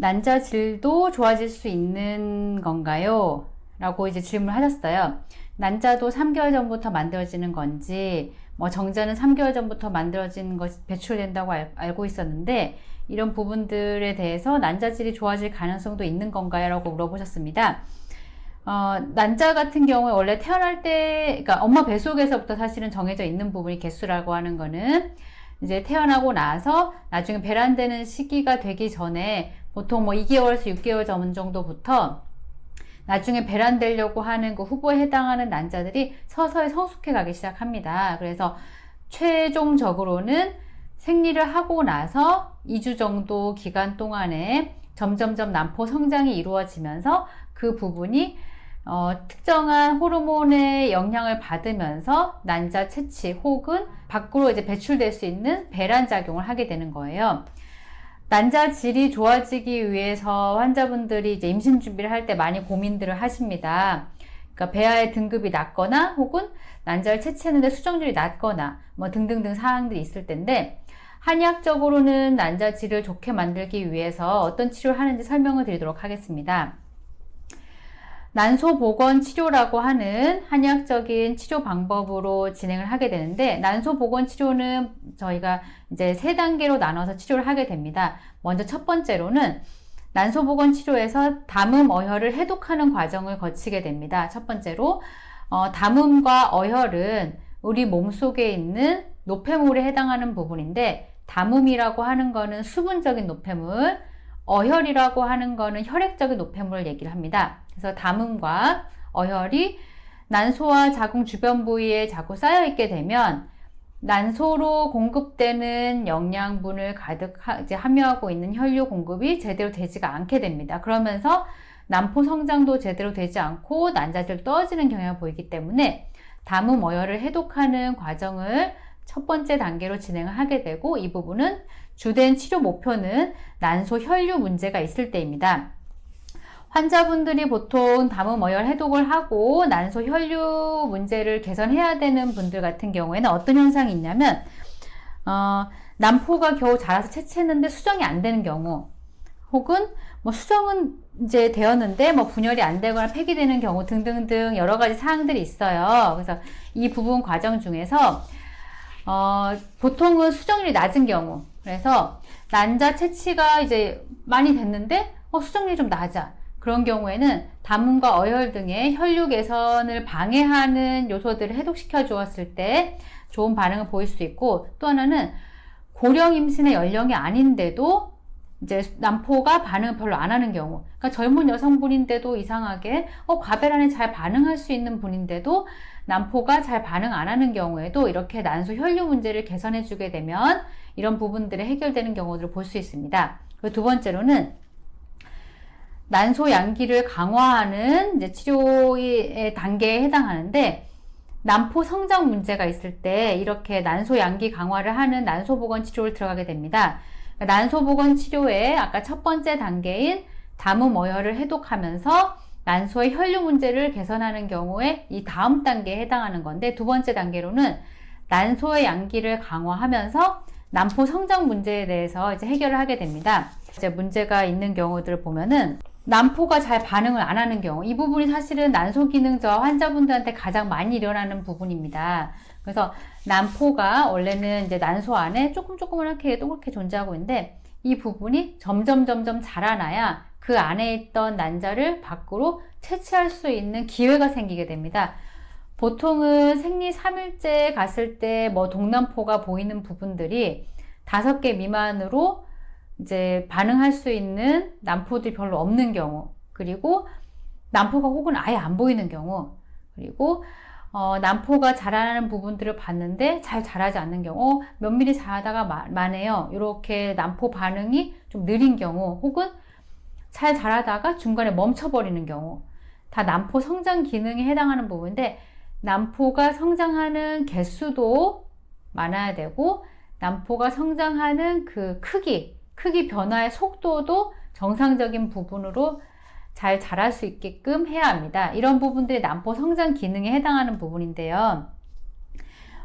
난자 질도 좋아질 수 있는 건가요? 라고 이제 질문을 하셨어요. 난자도 3개월 전부터 만들어지는 건지, 뭐 정자는 3개월 전부터 만들어진 것이 배출된다고 알, 알고 있었는데, 이런 부분들에 대해서 난자질이 좋아질 가능성도 있는 건가요? 라고 물어보셨습니다. 어, 난자 같은 경우에 원래 태어날 때, 그러니까 엄마 뱃속에서부터 사실은 정해져 있는 부분이 개수라고 하는 거는 이제 태어나고 나서 나중에 배란되는 시기가 되기 전에 보통 뭐 2개월에서 6개월 전 정도부터 나중에 배란되려고 하는 그 후보에 해당하는 난자들이 서서히 성숙해 가기 시작합니다. 그래서 최종적으로는 생리를 하고 나서 2주 정도 기간 동안에 점점점 난포 성장이 이루어지면서 그 부분이 어, 특정한 호르몬의 영향을 받으면서 난자 채취 혹은 밖으로 이제 배출될 수 있는 배란 작용을 하게 되는 거예요. 난자 질이 좋아지기 위해서 환자분들이 이제 임신 준비를 할 때 많이 고민들을 하십니다. 그러니까 배아의 등급이 낮거나 혹은 난자를 채취했는데 수정률이 낮거나 뭐 등등등 사항들이 있을 텐데 한의학적으로는 난자 질을 좋게 만들기 위해서 어떤 치료를 하는지 설명을 드리도록 하겠습니다. 난소 복원 치료라고 하는 한의학적인 치료 방법으로 진행을 하게 되는데 난소 복원 치료는 저희가 이제 세 단계로 나눠서 치료를 하게 됩니다. 먼저 첫 번째로는 난소 복원 치료에서 담음 어혈을 해독하는 과정을 거치게 됩니다. 첫 번째로 어, 담음과 어혈은 우리 몸 속에 있는 노폐물에 해당하는 부분인데 담음이라고 하는 거는 수분적인 노폐물, 어혈이라고 하는 거는 혈액적인 노폐물을 얘기를 합니다. 그래서 담음과 어혈이 난소와 자궁 주변 부위에 자꾸 쌓여 있게 되면 난소로 공급되는 영양분을 가득 하, 이제 함유하고 있는 혈류 공급이 제대로 되지가 않게 됩니다. 그러면서 난포 성장도 제대로 되지 않고 난자질 떨어지는 경향을 보이기 때문에 담음 어혈을 해독하는 과정을 첫 번째 단계로 진행을 하게 되고 이 부분은 주된 치료 목표는 난소 혈류 문제가 있을 때입니다. 환자분들이 보통 담음 어혈 해독을 하고 난소 혈류 문제를 개선해야 되는 분들 같은 경우에는 어떤 현상이 있냐면 어, 난포가 겨우 자라서 채취했는데 수정이 안 되는 경우 혹은 뭐 수정은 이제 되었는데 뭐 분열이 안 되거나 폐기되는 경우 등등등 여러 가지 사항들이 있어요. 그래서 이 부분 과정 중에서 어, 보통은 수정률이 낮은 경우 그래서 난자 채취가 이제 많이 됐는데 어, 수정률이 좀 낮아. 그런 경우에는 담음과 어혈 등의 혈류 개선을 방해하는 요소들을 해독시켜 주었을 때 좋은 반응을 보일 수 있고 또 하나는 고령 임신의 연령이 아닌데도 이제 난포가 반응을 별로 안 하는 경우 그러니까 젊은 여성분인데도 이상하게 어, 과배란에 잘 반응할 수 있는 분인데도 난포가 잘 반응 안 하는 경우에도 이렇게 난소 혈류 문제를 개선해 주게 되면 이런 부분들이 해결되는 경우들을 볼 수 있습니다. 두 번째로는 난소 양기를 강화하는 치료의 단계에 해당하는데 난포 성장 문제가 있을 때 이렇게 난소 양기 강화를 하는 난소 보건 치료를 들어가게 됩니다. 그러니까 난소 보건 치료의 아까 첫 번째 단계인 담음 어혈을 해독하면서 난소의 혈류 문제를 개선하는 경우에 이 다음 단계에 해당하는 건데 두 번째 단계로는 난소의 양기를 강화하면서 난포 성장 문제에 대해서 이제 해결을 하게 됩니다. 이제 문제가 있는 경우들을 보면은 난포가 잘 반응을 안 하는 경우 이 부분이 사실은 난소 기능저 환자분들한테 가장 많이 일어나는 부분입니다. 그래서 난포가 원래는 이제 난소 안에 조금 조그맣게 동그랗게 존재하고 있는데 이 부분이 점점 점점 자라나야 그 안에 있던 난자를 밖으로 채취할 수 있는 기회가 생기게 됩니다. 보통은 생리 3일째 갔을 때 뭐 동남포가 보이는 부분들이 5개 미만으로 이제 반응할 수 있는 난포들이 별로 없는 경우, 그리고 난포가 혹은 아예 안 보이는 경우, 그리고 어, 난포가 자라나는 부분들을 봤는데 잘 자라지 않는 경우, 어, 몇 미리 자라다가 마, 만해요. 이렇게 난포 반응이 좀 느린 경우, 혹은 잘 자라다가 중간에 멈춰버리는 경우, 다 난포 성장 기능에 해당하는 부분인데, 난포가 성장하는 개수도 많아야 되고, 난포가 성장하는 그 크기, 크기 변화의 속도도 정상적인 부분으로 잘 자랄 수 있게끔 해야 합니다. 이런 부분들이 난포 성장 기능에 해당하는 부분인데요.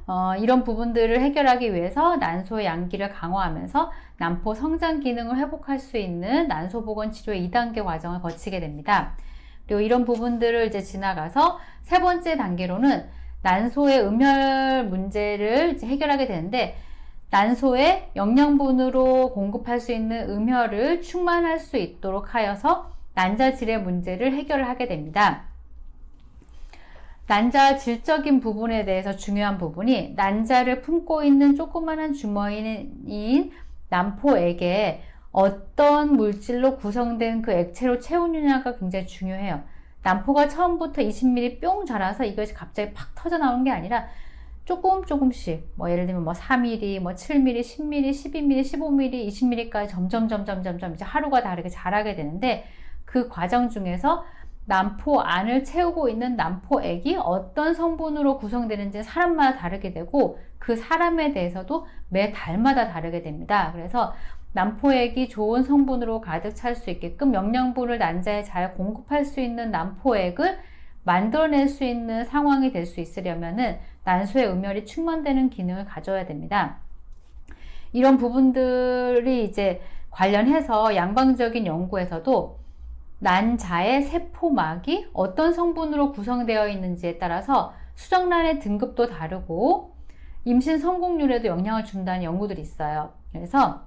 어, 이런 부분들을 해결하기 위해서 난소의 양기를 강화하면서 난포 성장 기능을 회복할 수 있는 난소 보건 치료의 2단계 과정을 거치게 됩니다. 그리고 이런 부분들을 이제 지나가서 세 번째 단계로는 난소의 음혈 문제를 해결하게 되는데 난소에 영양분으로 공급할 수 있는 음혈을 충만할 수 있도록 하여서 난자질의 문제를 해결하게 됩니다. 난자 질적인 부분에 대해서 중요한 부분이 난자를 품고 있는 조그마한 주머니인 난포액에 어떤 물질로 구성된 그 액체로 채우느냐가 굉장히 중요해요. 난포가 처음부터 20mm 뿅 자라서 이것이 갑자기 팍 터져 나오는 게 아니라 조금 조금씩 뭐 예를 들면 뭐 4mm, 뭐 7mm, 10mm, 12mm, 15mm, 20mm까지 점점 점점 점점 이제 하루가 다르게 자라게 되는데 그 과정 중에서 난포 안을 채우고 있는 난포액이 어떤 성분으로 구성되는지 사람마다 다르게 되고 그 사람에 대해서도 매 달마다 다르게 됩니다. 그래서 난포액이 좋은 성분으로 가득 찰 수 있게끔 영양분을 난자에 잘 공급할 수 있는 난포액을 만들어낼 수 있는 상황이 될 수 있으려면은 난소의 음혈이 충만되는 기능을 가져야 됩니다. 이런 부분들이 이제 관련해서 양방적인 연구에서도 난자의 세포막이 어떤 성분으로 구성되어 있는지에 따라서 수정란의 등급도 다르고 임신 성공률에도 영향을 준다는 연구들이 있어요. 그래서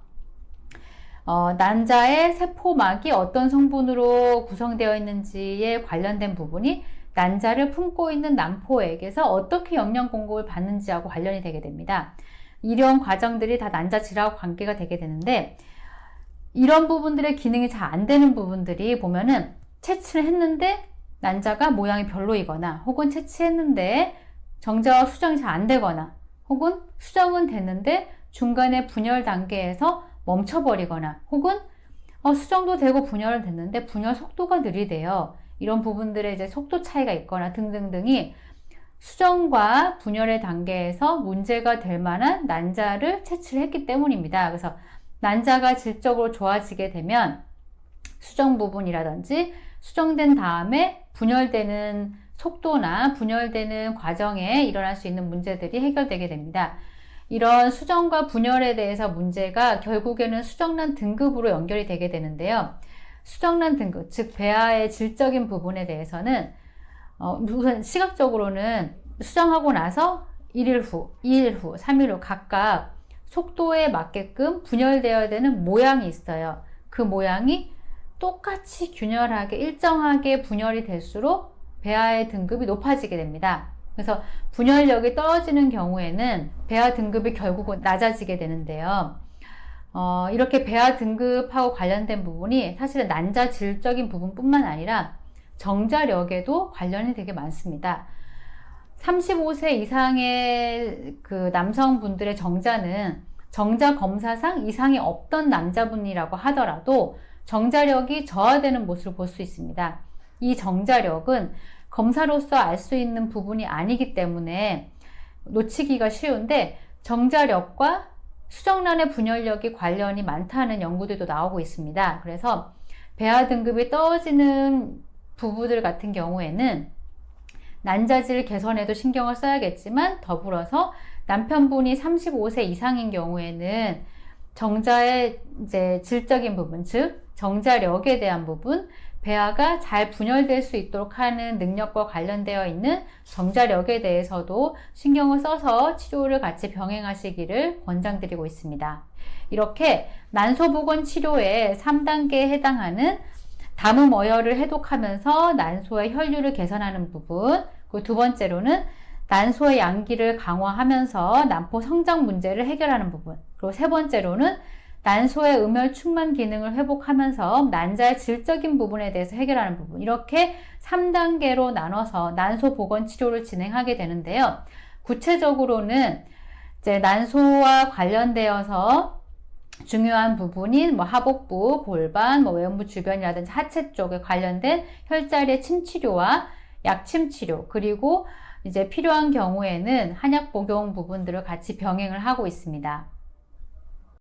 어, 난자의 세포막이 어떤 성분으로 구성되어 있는지에 관련된 부분이 난자를 품고 있는 난포액에서 어떻게 영양 공급을 받는지하고 관련이 되게 됩니다. 이런 과정들이 다 난자 질하고 관계가 되게 되는데 이런 부분들의 기능이 잘 안 되는 부분들이 보면은 채취를 했는데 난자가 모양이 별로이거나 혹은 채취했는데 정자와 수정이 잘 안 되거나 혹은 수정은 됐는데 중간에 분열 단계에서 멈춰버리거나 혹은 어, 수정도 되고 분열은 됐는데 분열 속도가 느리대요. 이런 부분들의 이제 속도 차이가 있거나 등등등이 수정과 분열의 단계에서 문제가 될 만한 난자를 채취를 했기 때문입니다. 그래서 난자가 질적으로 좋아지게 되면 수정 부분이라든지 수정된 다음에 분열되는 속도나 분열되는 과정에 일어날 수 있는 문제들이 해결되게 됩니다. 이런 수정과 분열에 대해서 문제가 결국에는 수정란 등급으로 연결이 되게 되는데요. 수정란 등급, 즉 배아의 질적인 부분에 대해서는 어, 우선 시각적으로는 수정하고 나서 1일 후, 2일 후, 3일 후 각각 속도에 맞게끔 분열되어야 되는 모양이 있어요. 그 모양이 똑같이 균열하게 일정하게 분열이 될수록 배아의 등급이 높아지게 됩니다. 그래서 분열력이 떨어지는 경우에는 배아 등급이 결국은 낮아지게 되는데요. 어, 이렇게 배아 등급하고 관련된 부분이 사실은 난자 질적인 부분뿐만 아니라 정자력에도 관련이 되게 많습니다. 35세 이상의 그 남성분들의 정자는 정자 검사상 이상이 없던 남자분이라고 하더라도 정자력이 저하되는 모습을 볼 수 있습니다. 이 정자력은 검사로서 알 수 있는 부분이 아니기 때문에 놓치기가 쉬운데 정자력과 수정란의 분열력이 관련이 많다는 연구들도 나오고 있습니다. 그래서 배아 등급이 떨어지는 부부들 같은 경우에는 난자질 개선에도 신경을 써야겠지만 더불어서 남편분이 35세 이상인 경우에는 정자의 이제 질적인 부분, 즉 정자력에 대한 부분, 배아가 잘 분열될 수 있도록 하는 능력과 관련되어 있는 정자력에 대해서도 신경을 써서 치료를 같이 병행하시기를 권장드리고 있습니다. 이렇게 난소보건 치료의 3단계에 해당하는 담음 어혈을 해독하면서 난소의 혈류를 개선하는 부분, 그리고 두 번째로는 난소의 양기를 강화하면서 난포 성장 문제를 해결하는 부분, 그리고 세 번째로는 난소의 음혈 충만 기능을 회복하면서 난자의 질적인 부분에 대해서 해결하는 부분. 이렇게 3단계로 나눠서 난소 보건 치료를 진행하게 되는데요. 구체적으로는 이제 난소와 관련되어서 중요한 부분인 뭐 하복부, 골반, 뭐 외음부 주변이라든지 하체 쪽에 관련된 혈자리의 침 치료와 약침 치료, 그리고 이제 필요한 경우에는 한약 복용 부분들을 같이 병행을 하고 있습니다.